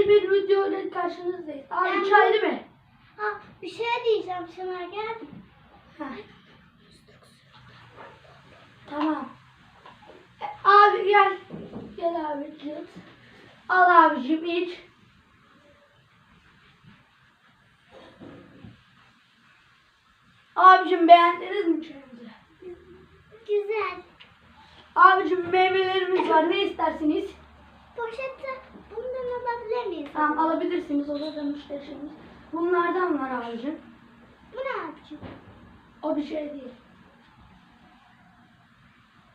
yeni bir video ile karşınızdayız. Abi Ben- çay değil mi? Ha bir şey diyeceğim sana gel. Heh. Tamam. E, Abi gel. Gel abi cırt. Al abicim iç. Abicim beğendiniz mi çayımızı? Güzel. Abicim meyvelerimiz var. Ne istersiniz? Miyiz? Tamam alabilirsiniz. O da müşterimiz. Bunlardan var abicim. Bu ne yapacağım? O bir şey değil.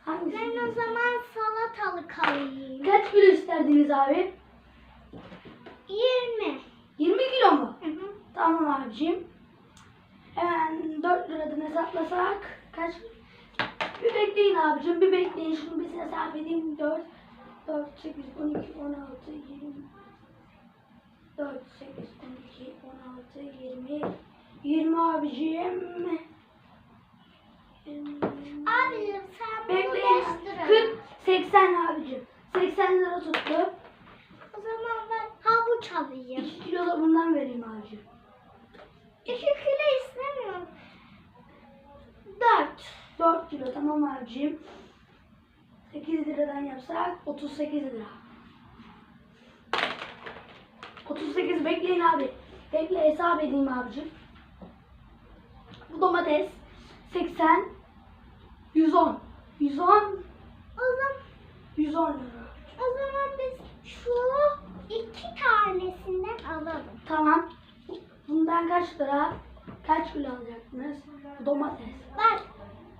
Hangisi? Ben o zaman salatalık alayım. Kaç kilo isterdiniz abi? 20. 20 kilo mu? Hı hı. Tamam abicim. Hemen 4 liradan hesaplasak kaç? Bir bekleyin abicim, bir bekleyin. Şunu bir hesap edeyim. 4, 4, 8, 12, 16, 20. 4, 8, 12, 16, 20. 20 abicim. 20. Abicim sen bunu 5 Bekleyin. lira. 40, 80 abicim. 80 lira tuttu. O zaman ben havuç alayım. 2 kilo da bundan vereyim abicim. 2 kilo istemiyorum. 4. 4 kilo tamam abicim. 8 liradan yapsak 38 lira. 38 bekleyin abi. Bekle hesap edeyim abicim. Bu domates 80 110 110 O zaman 110 lira. o zaman biz şu iki tanesinden alalım. Tamam. Bundan kaç lira? Kaç kilo alacaksınız? Domates. Bak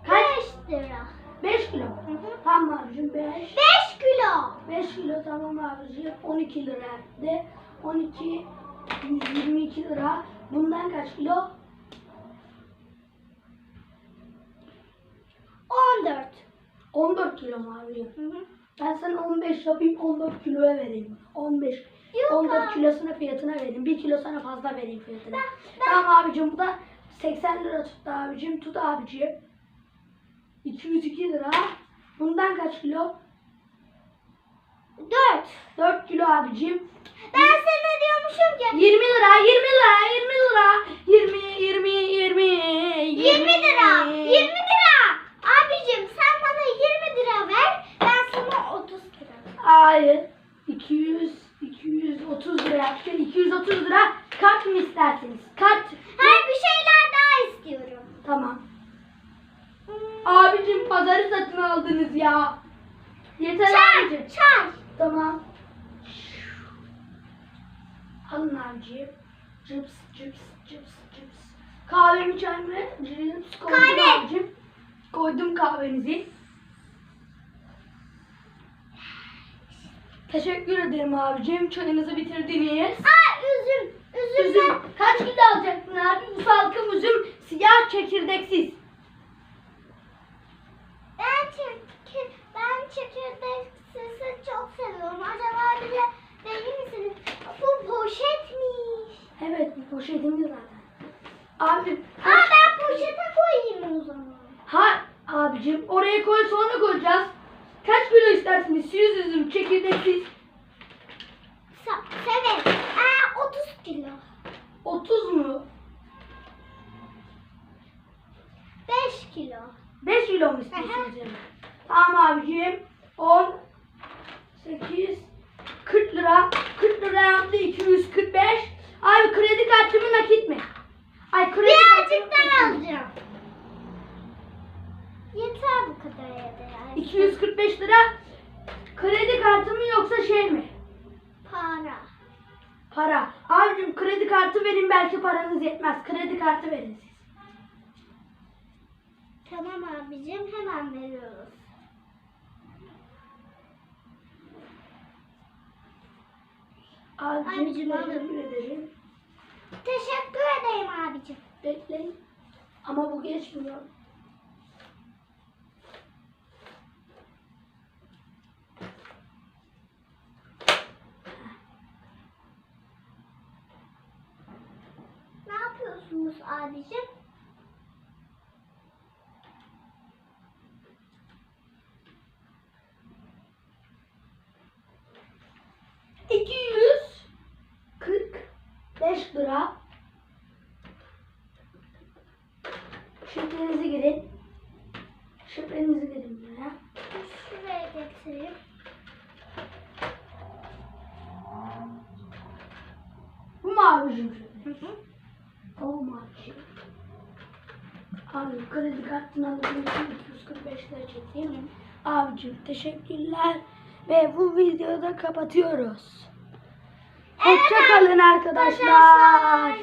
Kaç? 5 lira. 5 kilo. Hı hı. Tamam abicim 5. 5 kilo. 5 kilo tamam abicim 12 lira de 12 122 lira. Bundan kaç kilo? 14. 14 kilo mu abicim Hı hı. ben sana 15 yapayım 14 kiloya vereyim. 15 Yok 14 abi. kilosuna fiyatına vereyim. 1 kilo sana fazla vereyim fiyatına. Ben- ben- tamam abicim bu da 80 lira tuttu abicim. Tut abicim. 202 lira. Bundan kaç kilo 4. 4 kilo abicim Ben sana diyormuşum ki 20 lira 20 lira 20 lira 20 20 20 20 lira. 20 lira. Abicim sen bana 20 lira ver. Ben sana 30 lira. Hayır. 200 230 lira yaptı. 230 lira kart mı isterseniz? Kart. Hayır bir şeyler daha istiyorum. Tamam. Abicim pazarı satın aldınız ya. Yeter Çay. abicim. Çay. Tamam. Alın abicim. Cips, cips, cips, cips. Kahve mi çay mı? Cips koydum Kahve. abicim. Koydum kahvenizi. Teşekkür ederim abicim. Çayınızı bitirdiniz. Aa üzüm. Üzüm. Üzüm. Kaç kilo alacaksın abi? Bu salkım üzüm siyah çekirdeksiz. Poşetimde zaten. Abi Aa ben poşete koyayım o zaman. ha abicim oraya koy sonra koyacağız. Kaç kilo istersiniz? 100 üzüm çekirdeksiz. Severim. Aa 30 kilo. 30 mu? 5 kilo. 5 kilo mu istiyorsunuz yani? Tamam abicim. 10 8 40 lira. 40 lira yaptı 245. Abi kredi kartı mı nakit mi? Ay kredi Birazcık daha alacağım. Yeter bu kadar yeter. 245 lira. Kredi kartı mı yoksa şey mi? Para. Para. Abicim kredi kartı verin belki paranız yetmez. Kredi kartı verin siz. Tamam abicim hemen veriyoruz. Abicim, teşekkür ederim. Teşekkür ederim abicim. Bekleyin. Ama bu geçmiyor. Ne yapıyorsunuz abicim? İki yüz 3 lira. Şifrenizi girin. Şifrenizi girin buraya. Şuraya getireyim. Bu abicim şifre? O mu abicim? Abi kredi kartını alabilirsin 245 lira çekeyim. Abicim teşekkürler. Ve bu videoda kapatıyoruz. Evet Hoşça kalın arkadaşlar. arkadaşlar.